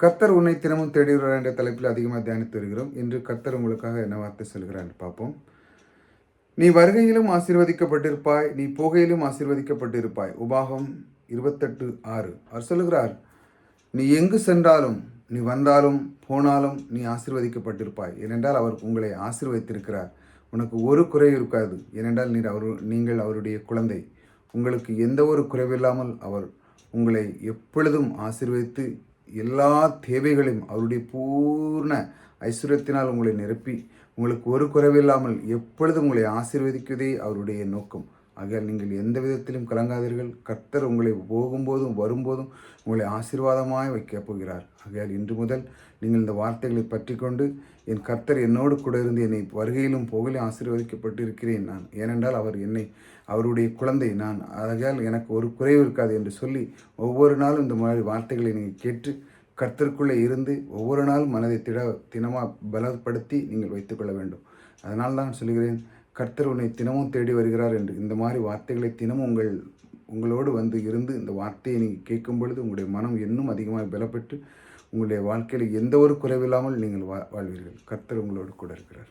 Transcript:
கர்த்தர் உன்னை தினமும் தேடி வருகிறார் என்ற தலைப்பில் அதிகமாக தியானித்து வருகிறோம். இன்று கர்த்தர் உங்களுக்காக என்ன வார்த்தை சொல்கிறார் என்று பார்ப்போம். நீ வருகையிலும் ஆசீர்வதிக்கப்பட்டிருப்பாய் நீ போகையிலும் ஆசீர்வதிக்கப்பட்டிருப்பாய். உபாகம் இருபத்தெட்டு ஆறு. அவர் சொல்லுகிறார் நீ எங்கு சென்றாலும் நீ வந்தாலும் போனாலும் நீ ஆசீர்வதிக்கப்பட்டிருப்பாய். ஏனென்றால் அவர் உங்களை ஆசீர்வதித்திருக்கிறார். உனக்கு ஒரு குறை இருக்காது. ஏனென்றால் நீர் அவர் நீங்கள் அவருடைய குழந்தை. உங்களுக்கு எந்த ஒரு குறைவில்லாமல் அவர் உங்களை எப்பொழுதும் ஆசீர்வதித்து எல்லா தேவைகளையும் அவருடைய பூர்ண ஐஸ்வர்யத்தினால் உங்களை நிரப்பி உங்களுக்கு ஒரு குறைவில்லாமல் எப்பொழுதும் உங்களை ஆசீர்வதிக்குவதே அவருடைய நோக்கம். ஆகையால் நீங்கள் எந்த விதத்திலும் கலங்காதீர்கள். கர்த்தர் உங்களை போகும்போதும் வரும்போதும் உங்களை ஆசீர்வாதமாய் வைக்கப் போகிறார். ஆகையால் இன்று முதல் நீங்கள் இந்த வார்த்தைகளை பற்றி கொண்டு என் கர்த்தர் என்னோடு கூட இருந்து என்னை வருகையிலும் போகலும் ஆசீர்வதிக்கப்பட்டு இருக்கிறேன் நான். ஏனென்றால் அவர் என்னை அவருடைய குழந்தை நான். ஆகையால் எனக்கு ஒரு குறைவு இருக்காது என்று சொல்லி ஒவ்வொரு நாளும் இந்த மாதிரி வார்த்தைகளை நீங்கள் கேட்டு கர்த்தருக்குள்ளே இருந்து ஒவ்வொரு நாளும் மனதை திட தினமாக பலப்படுத்தி நீங்கள் வைத்துக்கொள்ள வேண்டும். அதனால் தான் சொல்கிறேன் கர்த்தர் உன்னை தினமும் தேடி வருகிறார் என்று. இந்த மாதிரி வார்த்தைகளை தினமும் உங்கள் உங்களோடு வந்து இருந்து இந்த வார்த்தையை நீங்கள் கேட்கும் பொழுது உங்களுடைய மனம் இன்னும் அதிகமாக பலப்பட்டு உங்களுடைய வாழ்க்கையில் எந்த ஒரு குறைவில்லாமல் நீங்கள் வா வாழ்வீர்கள். கர்த்தர் உங்களோடு கூட இருக்கிறார்.